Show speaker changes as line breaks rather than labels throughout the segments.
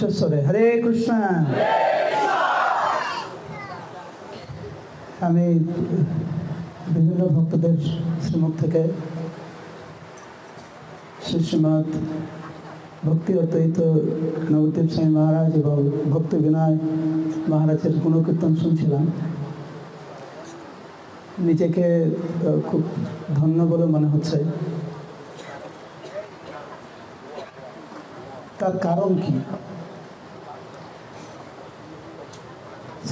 উচ্চস্বরে হরে কৃষ্ণ আমি বিভিন্ন ভক্তদের শ্রীমুখ থেকে শ্রী শ্রীমৎ ভক্তি অদ্বৈত নবদ্বীপ স্বামী মহারাজ এবং ভক্তি বিনয় মহারাজের গুণকীর্তন শুনছিলাম নিজেকে খুব ধন্য বলে মনে হচ্ছে তার কারণ কি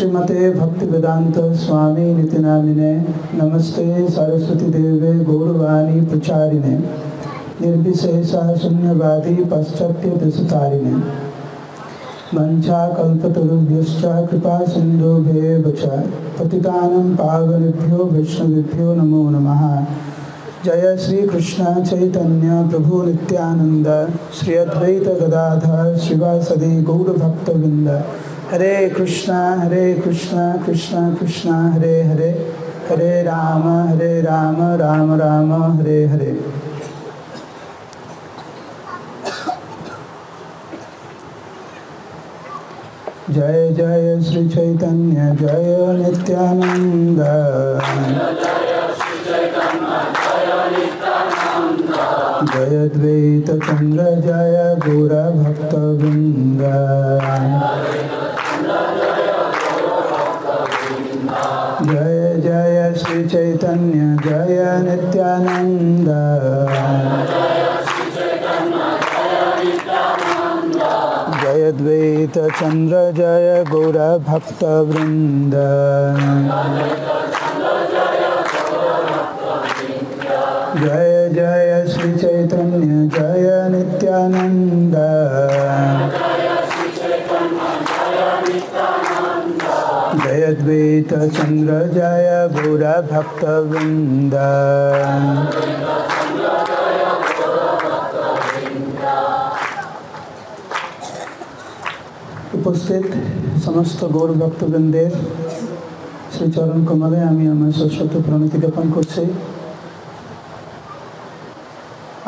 श्रीमते भक्ति वेदांत स्वामी नितिनामिने नमस्ते सरस्वती देवे गौरवाणी प्रचारिणे। निर्विशेष शून्यवादी पाश्चात्य दिशतारिणे वंशाकल्पतरुभ्यश्च कृपा सिन्धुभ्येव च पतितानं पावनेभ्यो, वैष्णवेभ्यो नमो नमः। जय श्री कृष्ण चैतन्य प्रभु नित्यानंद श्री अद्वैत गदाधर शिवासदि गौरभक्तवृंद हरे कृष्ण हरे कृष्ण कृष्ण कृष्ण, हरे हरे। हरे राम हरे राम राम राम, हरे हरे। जय जय श्री चैतन्य, जय नित्यानंद। जय द्वैत चंद्र, जय गौर जय श्री चैतन्य, जय नित्यानंद जय द्वैत चंद्र, जय गौर भक्त वृंद। जय जय श्री चैतन्य, जय नित्यानंद जय द्वैत चंद्र जय गौर भक्त वृंद উপস্থিত সমস্ত গৌর ভক্তবৃন্দের শ্রীচরণ কমলে আমি আমার সরস্বতী প্রণতি জ্ঞাপন করছি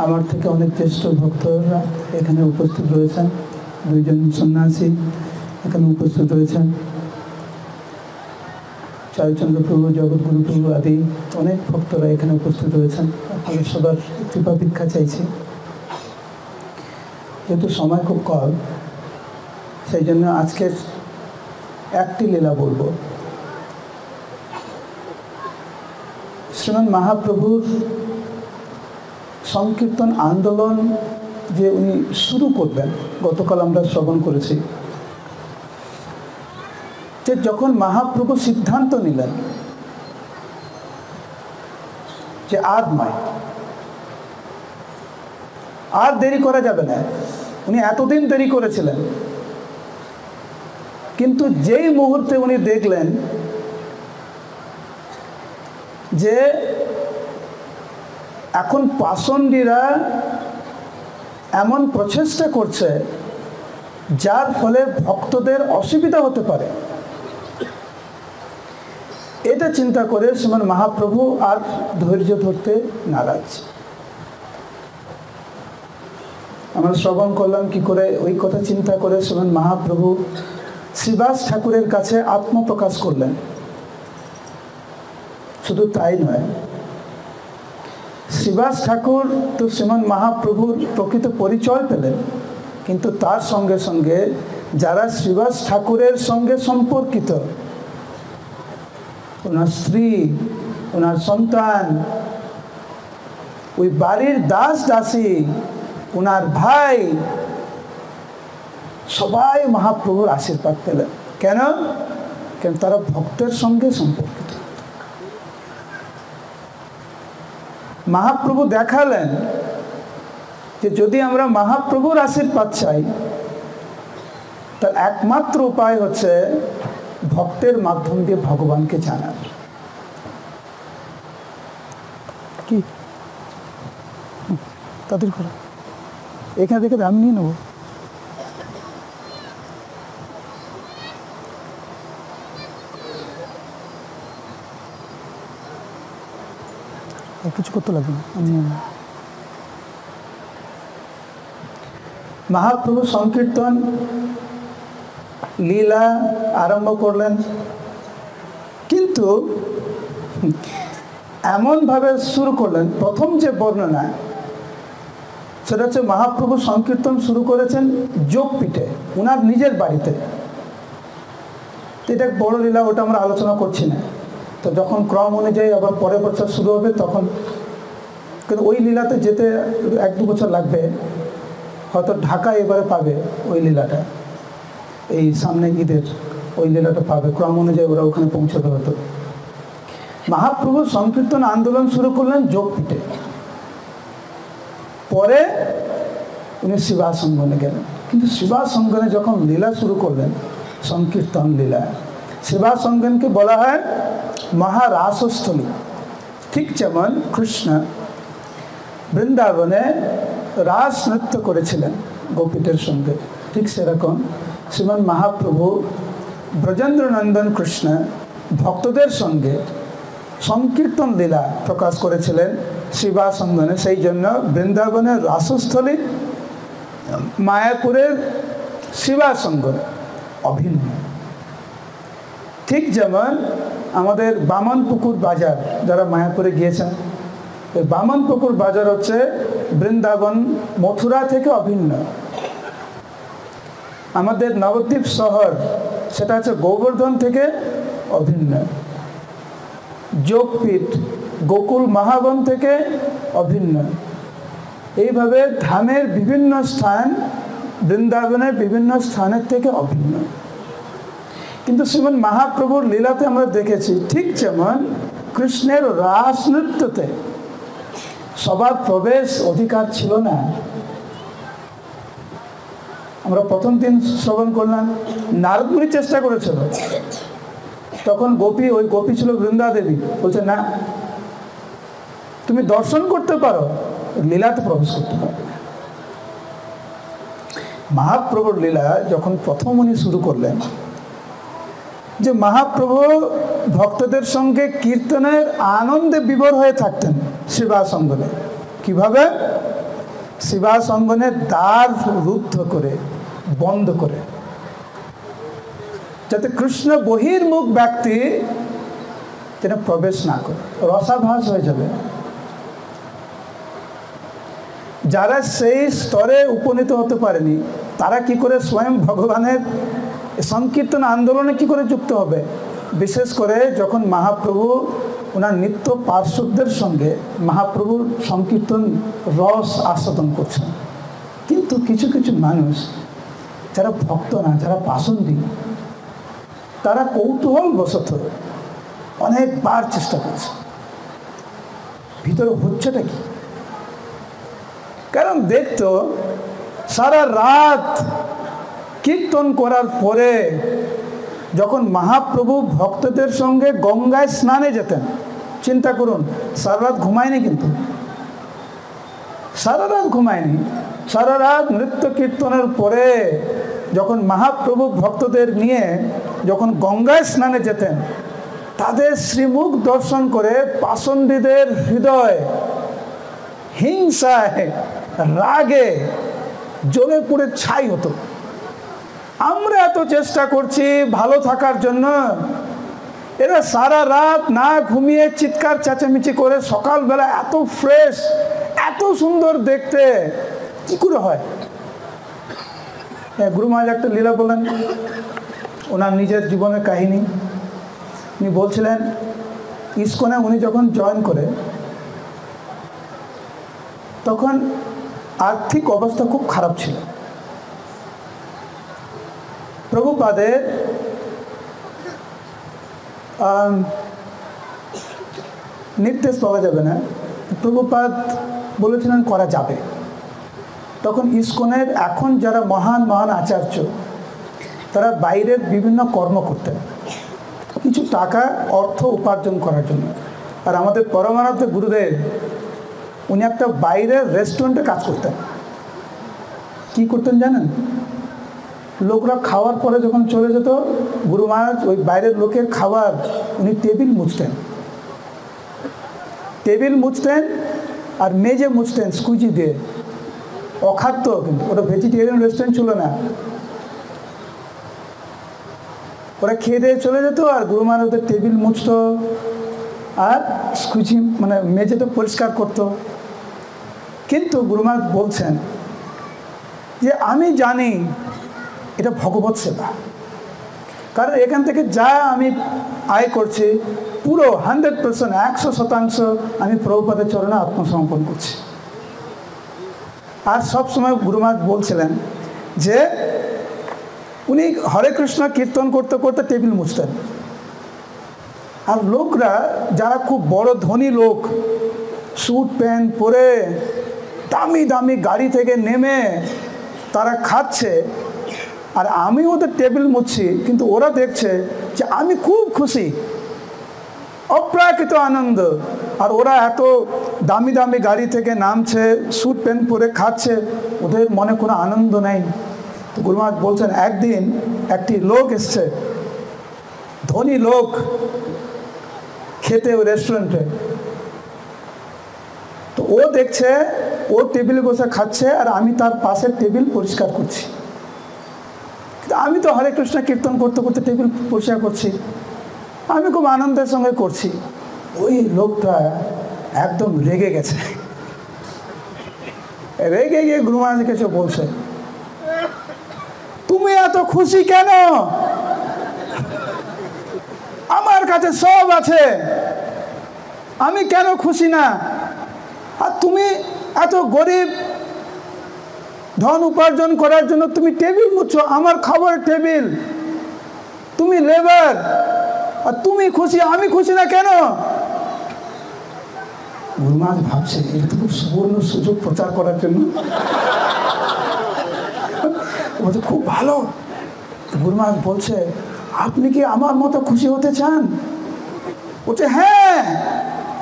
আমার থেকে অনেক জ্যেষ্ঠ ভক্তরা এখানে উপস্থিত রয়েছেন দুইজন সন্ন্যাসী এখানে উপস্থিত রয়েছেন চারচন্দ্র প্রভু জগৎগুরু প্রভু আদি অনেক ভক্তরা এখানে উপস্থিত রয়েছেন আপনাদের সবার কৃপা ভিক্ষা চাইছি। যেহেতু সময় খুব কম, সেই জন্য আজকের একটি লীলা বলব। শ্রীমান মহাপ্রভুর সংকীর্তন আন্দোলন যে উনি শুরু করবেন, গতকাল আমরা শ্রবণ করেছি। যে যখন মহাপ্রভু সিদ্ধান্ত নিলেন যে আর নয়, আর দেরি করা যাবে না, উনি এতদিন দেরি করেছিলেন, কিন্তু যেই মুহূর্তে উনি দেখলেন যে এখন পাষণ্ডীরা এমন প্রচেষ্টা করছে, যার ফলে ভক্তদের অসুবিধা হতে পারে। এটা চিন্তা করে শ্রীমান মহাপ্রভু আর ধৈর্য ধরতে নারাজ। আমরা শ্রবণ করলাম কি করে ওই কথা চিন্তা করে শ্রীমান মহাপ্রভু শ্রীবাস ঠাকুরের কাছে আত্মপ্রকাশ করলেন। শুধু তাই নয়, শ্রীবাস ঠাকুর তো শ্রীমান মহাপ্রভুর প্রকৃত পরিচয় পেলেন, কিন্তু তার সঙ্গে সঙ্গে যারা শ্রীবাস ঠাকুরের সঙ্গে সম্পর্কিত ওনার স্ত্রী, ওনার সন্তান, ওই বাড়ির দাস দাসী, ওনার ভাই, সবাই মহাপ্রভুর আশীর্বাদ পেলেন। কেন? কেন তারা ভক্তের সঙ্গে সম্পর্কিত। মহাপ্রভু দেখালেন যে যদি আমরা মহাপ্রভুর আশীর্বাদ চাই, তার একমাত্র উপায় হচ্ছে ভক্তের মাধ্যম দিয়ে ভগবানকে জানার কি? তাদের করো এখানে দেখে আমি নিয়ে নেব। কিছু করতে লাগবে না, আমি নিয়ে মহাপ্রভু সংকীর্তন লীলা আরম্ভ করলেন। কিন্তু এমনভাবে শুরু করলেন, প্রথম যে বর্ণনা, সেটা হচ্ছে মহাপ্রভু সংকীর্তন শুরু করেছেন যোগপীঠে ওনার নিজের বাড়িতে। এটা বড় লীলা, ওটা আমরা আলোচনা করছি না। তো যখন ক্রম অনুযায়ী আবার পরের বছর শুরু হবে, তখন কিন্তু ওই লীলাতে যেতে এক দু বছর লাগবে, হয়তো ঢাকা এবারে পাবে ওই লীলাটা। এই সামনে ঈদের ওই লীলাটা পাবে। ক্রম অনুযায়ী ওরা ওখানে পৌঁছতে হতো মহাপ্রভু সংকীর্তন আন্দোলন শুরু করলেন যোগপীঠে পরে উনি শিবাসঙ্গনে গেলেন। কিন্তু শিবাসঙ্গনে যখন লীলা শুরু করলেন, সংকীর্তন লীলা, শিবাসঙ্গনকে বলা হয় মহারাসস্থলী। ঠিক যেমন কৃষ্ণ বৃন্দাবনে রাস নৃত্য করেছিলেন গোপীদের সঙ্গে, ঠিক সেরকম শ্রীমান মহাপ্রভু ব্রজেন্দ্রনন্দন কৃষ্ণ ভক্তদের সঙ্গে সংকীর্তন লীলা প্রকাশ করেছিলেন শিবাসঙ্গনে সেই জন্য বৃন্দাবনের রাসস্থলী মায়াপুরের শিবাসঙ্গন অভিন্ন। ঠিক যেমন আমাদের বামন পুকুর বাজার, যারা মায়াপুরে গিয়েছেন, এই বামন পুকুর বাজার হচ্ছে বৃন্দাবন মথুরা থেকে অভিন্ন। আমাদের নবদ্বীপ শহর, সেটা হচ্ছে গোবর্ধন থেকে অভিন্ন। যোগপীঠ গোকুল মহাবন থেকে অভিন্ন। এইভাবে ধামের বিভিন্ন স্থান, বৃন্দাবনের বিভিন্ন স্থানের থেকে অভিন্ন। কিন্তু শ্রীমন মহাপ্রভুর লীলাতে আমরা দেখেছি, ঠিক যেমন কৃষ্ণের রাস নৃত্যতে সবার প্রবেশ অধিকার ছিল না। আমরা প্রথম দিন শ্রবণ করলাম নারদমুনি চেষ্টা করেছিল। তখন গোপী, ওই গোপী ছিল বৃন্দা দেবী, বলছে, না, তুমি দর্শন করতে পারো, লীলাতে প্রবেশ করতে পারো। মহাপ্রভুর লীলা যখন প্রথম উনি শুরু করলেন, যে মহাপ্রভু ভক্তদের সঙ্গে কীর্তনের আনন্দে বিভোর হয়ে থাকতেন শিবাসঙ্গনে কীভাবে? শিবাসঙ্গনের দ্বার রুদ্ধ করে, বন্ধ করে। যাতে কৃষ্ণ বহির্মুখ ব্যক্তি যেন প্রবেশ না করে রসাভাস হয়ে যাবে। যারা সেই স্তরে উপনীত হতে পারেনি, তারা কি করে স্বয়ং ভগবানের সংকীর্তন আন্দোলনে কি করে যুক্ত হবে? বিশেষ করে যখন মহাপ্রভু ওনার নিত্য পার্শ্বদের সঙ্গে মহাপ্রভুর সংকীর্তন রস আস্বাদন করছেন। কিন্তু কিছু কিছু মানুষ যারা ভক্ত না, যারা পাসন্দি তারা কৌতূহল বশত অনেকবার চেষ্টা করছে। ভিতরে হচ্ছেটা কি? কারণ দেখতো সারা রাত কীর্তন করার পরে যখন মহাপ্রভু ভক্তদের সঙ্গে গঙ্গায় স্নানে যেতেন, চিন্তা করুন সারা রাত ঘুমায়নি কিন্তু। সারা রাত ঘুমায়নি। সারা রাত নৃত্য কীর্তনের পরে যখন মহাপ্রভু ভক্তদের নিয়ে যখন গঙ্গায় স্নানে যেতেন, তাদের শ্রীমুখ দর্শন করে পাষণ্ডীদের হৃদয় হিংসায়, রাগে জ্বলে পুড়ে ছাই হতো। আমরা এত চেষ্টা করছি ভালো থাকার জন্য। এরা সারা রাত না ঘুমিয়ে চিৎকার চেঁচামেচি করে সকালবেলা এত ফ্রেশ এত সুন্দর দেখতে। কি করে হয়? হ্যাঁ, গুরু মহারাজ একটা লীলা বলেন ওনার নিজের জীবনের কাহিনী। উনি বলছিলেন ইস্কনে উনি যখন জয়েন করে তখন আর্থিক অবস্থা খুব খারাপ ছিল। প্রভুপাদের নির্দেশ পাওয়া যাবে না প্রভুপাদ বলেছিলেন করা যাবে তখন ইস্কনের এখন যারা মহান মহান আচার্য তারা বাইরের বিভিন্ন কর্ম করতেন কিছু টাকা অর্থ উপার্জন করার জন্য আর আমাদের পরমানন্দ গুরুদেব উনি একটা বাইরের রেস্টুরেন্টে কাজ করতেন কি করতেন জানেন লোকরা খাওয়ার পরে যখন চলে যেত, গুরু মহারাজ ওই বাইরের লোকের খাবার উনি টেবিল মুছতেন। টেবিল মুছতেন আর মেজে মুছতেন স্কুইজি দিয়ে। অখাদ্য কিন্তু, ওটা ভেজিটেরিয়ান রেস্টুরেন্ট ছিল না। ওরা খেয়ে দিয়ে চলে যেত আর গুরু মহারাজ ওদের টেবিল মুছতো আর স্কুচি মানে মেঝেটা পরিষ্কার করতো। কিন্তু গুরু মহারাজ বলছেন যে, আমি জানি এটা ভগবত সেবা। কারণ এখান থেকে যা আমি আয় করছি, পুরো হান্ড্রেড পার্সেন্ট, একশো শতাংশ আমি প্রভুপাদের চরণে আত্মসমর্পণ করছি। আর সব সময় গুরুমাজ বলছিলেন যে, উনি হরে কৃষ্ণ কীর্তন করতে করতে টেবিল মুছতেন। আর লোকরা, যারা খুব বড় ধনী লোক, স্যুট প্যান্ট পরে দামি দামি গাড়ি থেকে নেমে তারা খাচ্ছে আর আমি ওদের টেবিল মুছছি, কিন্তু ওরা দেখছে যে আমি খুব খুশি। অপ্রাকৃত আনন্দ। আর ওরা এত দামি দামি গাড়ি থেকে নামছে স্যুট প্যান্ট পরে খাচ্ছে, ওদের মনে কোনো আনন্দ নেই। তো গুরুমাজ বলছেন, একদিন একটি লোক এসছে, ধনী লোক, খেতে ওই রেস্টুরেন্টে তো ও দেখছে, ও টেবিলে বসে খাচ্ছে, আর আমি তার পাশের টেবিল পরিষ্কার করছি। আমি তো হরে কৃষ্ণ কীর্তন করতে করতে টেবিল পরিষ্কার করছি। আমি খুব আনন্দের সঙ্গে করছি। ওই লোকটা একদম রেগে গেছে। রেগে গিয়ে গুরু মহারাজের বলছে। তুমি এত খুশি কেন? আমার কাছে সব আছে। আমি কেন খুশি না? আর তুমি এত গরিব ধন উপার্জন করার জন্য তুমি টেবিল মুছো, আমার খাবার টেবিল। তুমি লেবার। আর তুমি খুশি, আমি খুশি না কেন? গুরুমাজ ভাবছে এটা খুব সুবর্ণ সুযোগ প্রচার করার জন্য। খুব ভালো। গুরুমাজ বলছে, আপনি কি আমার মতো খুশি হতে চান? বলছে হ্যাঁ।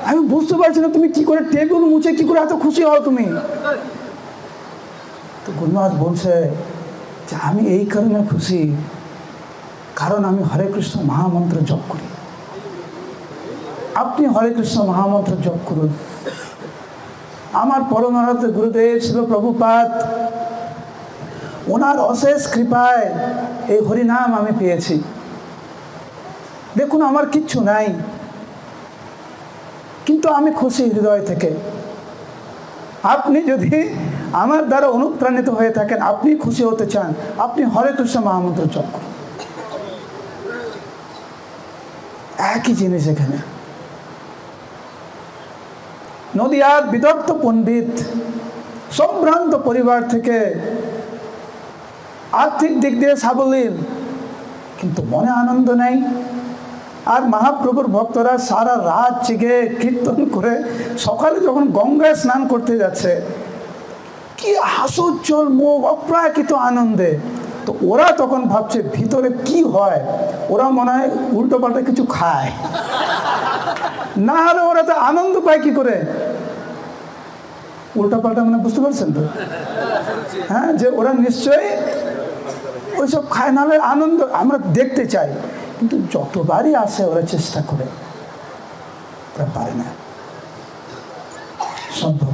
আমি বুঝতে পারছি না, তুমি কি করে টেবিল মুছে, কি করে এত খুশি হও তুমি? তো গুরুমাজ বলছে যে আমি এই কারণে খুশি, কারণ আমি হরে কৃষ্ণ মহামন্ত্র জপ করি। আপনি হরে কৃষ্ণ মহামন্ত্র জপ করুন। আমার পরমানন্দ গুরুদেব ছিল প্রভুপাত ওনার অশেষ কৃপায় এই হরিনাম আমি পেয়েছি। দেখুন, আমার কিচ্ছু নাই। কিন্তু আমি খুশি হৃদয় থেকে। আপনি যদি আমার দ্বারা অনুপ্রাণিত হয়ে থাকেন, আপনি খুশি হতে চান, আপনি হরে কৃষ্ণ মহামন্ত্র জপ করুন। একই জিনিস এখানে। নদিয়ার বিদগ্ধ পণ্ডিত, সম্ভ্রান্ত পরিবার থেকে আর্থিক দিক দিয়ে সাবলীল কিন্তু মনে আনন্দ নেই। আর মহাপ্রভুর ভক্তরা সারা রাত জেগে কীর্তন করে সকালে যখন গঙ্গায় স্নান করতে যাচ্ছে কি হাসোজ্জ্বল মুখ অপ্রাকৃত আনন্দে। তো ওরা তখন ভাবছে, ভিতরে কি হয়? ওরা মনে হয় উল্টো পাল্টা কিছু খায়। না হলে ওরা তো আনন্দ পায় কি করে? উল্টা পাল্টা মানে বুঝতে পারছেন তো? হ্যাঁ যে ওরা নিশ্চয়ই ওইসব খায়, নাহলে আনন্দ আমরা দেখতে চাই। কিন্তু যতবারই আসে, ওরা চেষ্টা করে। ওরা পারে না। সম্ভব